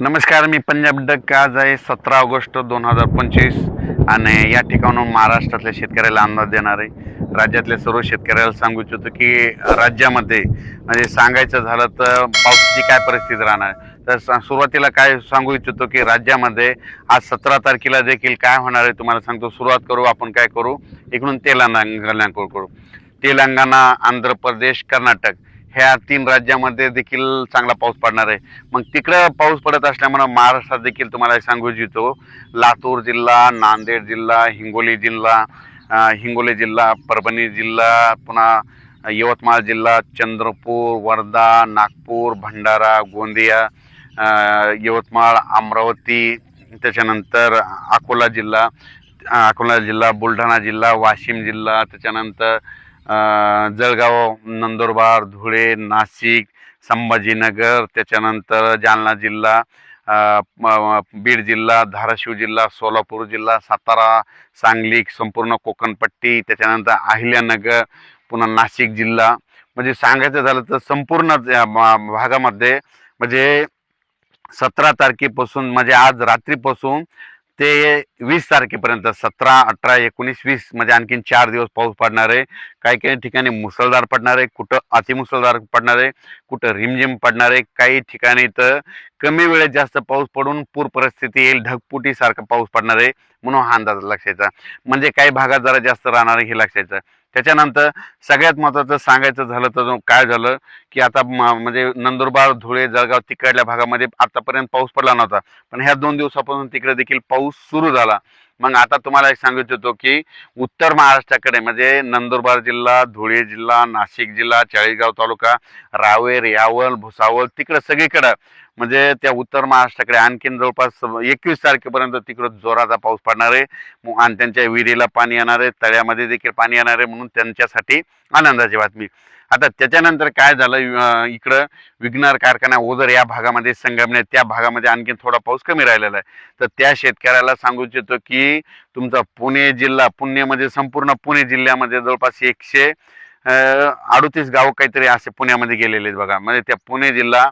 नमस्कार मी पंजाब डक. आज आहे सतरा ऑगस्ट दोन हजार पंचवीस आणि या ठिकाणून महाराष्ट्रातल्या शेतकऱ्याला अंदाज देणार आहे. राज्यातल्या सर्व शेतकऱ्याला सांगू इच्छितो की राज्यामध्ये म्हणजे सांगायचं झालं तर पावसाची काय परिस्थिती राहणार? तर सुरुवातीला काय सांगू इच्छितो की राज्यामध्ये आज सतरा तारखेला देखील काय होणार आहे तुम्हाला सांगतो. सुरुवात करू आपण काय करू? इकडून तेलंगणा करू तेलंगणा आंध्र प्रदेश कर्नाटक. ह्या तीन राज्यामध्ये देखील चांगला पाऊस पडणार आहे. मग तिकडं पाऊस पडत असल्यामुळं महाराष्ट्रात देखील तुम्हाला सांगू इच्छितो. लातूर जिल्हा नांदेड जिल्हा हिंगोली जिल्हा हिंगोली जिल्हा परभणी जिल्हा पुन्हा यवतमाळ जिल्हा चंद्रपूर वर्धा नागपूर भंडारा गोंदिया यवतमाळ अमरावती त्याच्यानंतर अकोला जिल्हा अकोला जिल्हा बुलढाणा जिल्हा वाशिम जिल्हा त्याच्यानंतर जळगाव नंदुरबार धुळे नाशिक संभाजीनगर त्याच्यानंतर जालना जिल्हा बीड जिल्हा धाराशिव जिल्हा सोलापूर जिल्हा सातारा सांगली संपूर्ण कोकणपट्टी त्याच्यानंतर अहिल्यानगर पुन्हा नाशिक जिल्हा. म्हणजे सांगायचं झालं तर संपूर्ण भागामध्ये म्हणजे सतरा तारखेपासून म्हणजे आज रात्रीपासून ते वीस तारखेपर्यंत सतरा अठरा एकोणीस वीस म्हणजे आणखीन चार दिवस पाऊस पडणार आहे. काही काही ठिकाणी मुसळधार पडणार आहे कुठं अतिमुसळधार पडणार आहे कुठं रिमझिम पडणार आहे. काही ठिकाणी तर कमी वेळेत जास्त पाऊस पडून पूर परिस्थिती येईल ढगपुटीसारखा पाऊस पडणार आहे म्हणून हा अंदाज लक्षायचा. म्हणजे काही भागात जरा जास्त राहणार आहे हे लक्षायचं. त्याच्यानंतर सगळ्यात महत्त्वाचं सांगायचं झालं तर काय झालं की आता म्हणजे नंदुरबार धुळे जळगाव तिकडल्या भागामध्ये आतापर्यंत पाऊस पडला नव्हता. पण ह्या दोन दिवसापासून तिकडे देखील पाऊस सुरू झाला. मग आता तुम्हाला एक सांगू इच्छितो की उत्तर महाराष्ट्राकडे म्हणजे नंदुरबार जिल्हा धुळे जिल्हा नाशिक जिल्हा चाळीसगाव तालुका रावेर यावल भुसावळ तिकडं सगळीकडं म्हणजे त्या उत्तर महाराष्ट्राकडे आणखीन जवळपास एकवीस तारखेपर्यंत तिकडं जोराचा पाऊस पडणार आहे. मग आणि त्यांच्या विहिरीला पाणी येणार आहे. तळ्यामध्ये देखील पाणी येणार आहे म्हणून त्यांच्यासाठी आनंदाची बातमी. आता त्याच्यानंतर काय झालं? इकडं विघ्नार कारखाना ओझर या भागामध्ये संगमने त्या भागामध्ये आणखीन थोडा पाऊस कमी राहिलेला आहे. तर त्या शेतकऱ्याला सांगू इच्छितो की तुमचा पुणे जिल्हा पुण्यामध्ये संपूर्ण पुणे जिल्ह्यामध्ये जवळपास एकशे अडतीस गाव काहीतरी असे पुण्यामध्ये गेलेले आहेत बघा. म्हणजे त्या पुणे जिल्हा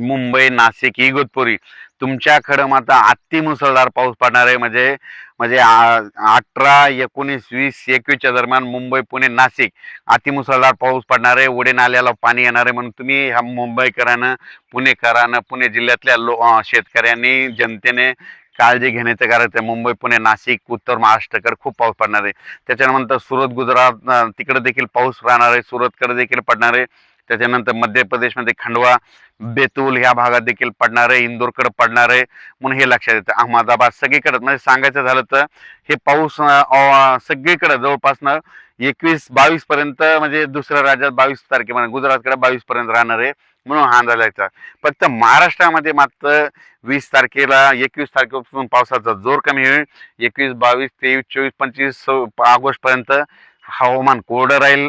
मुंबई नाशिक इगतपुरी. तुमच्याकडं मात्र अति मुसळधार पाऊस पडणार आहे. म्हणजे म्हणजे अठरा एकोणीस वीस एकवीसच्या दरम्यान मुंबई पुणे नाशिक अतिमुसळधार पाऊस पडणार आहे. ओढे नाल्याला पाणी येणार आहे. म्हणून तुम्ही ह्या मुंबईकरानं पुणेकरानं पुणे जिल्ह्यातल्या लो शेतकऱ्यांनी जनतेने काळजी घेण्याचं कारण आहे. मुंबई पुणे नाशिक उत्तर महाराष्ट्रकडे खूप पाऊस पडणार आहे. त्याच्यानंतर सुरत गुजरात तिकडे देखील पाऊस राहणार आहे. सुरतकडे देखील पडणार आहे. त्याच्यानंतर मध्य प्रदेशमध्ये खंडवा बेतूल ह्या भागात देखील पडणार आहे इंदोरकडे पडणार आहे म्हणून हे लक्षात येतं. अहमदाबाद सगळीकडे म्हणजे सांगायचं झालं तर हे पाऊस सगळीकडं जवळपास जवळपासनं एकवीस बावीस पर्यंत म्हणजे दुसऱ्या राज्यात बावीस तारखेपर्यंत गुजरातकडे बावीस पर्यंत राहणार आहे म्हणून हा अंदाज यायचा फक्त महाराष्ट्रामध्ये मात्र वीस तारखेला एकवीस तारखेपासून पावसाचा जोर कमी होईल. एकवीस बावीस तेवीस चोवीस पंचवीस ऑगस्ट पर्यंत हवामान कोरडं राहील.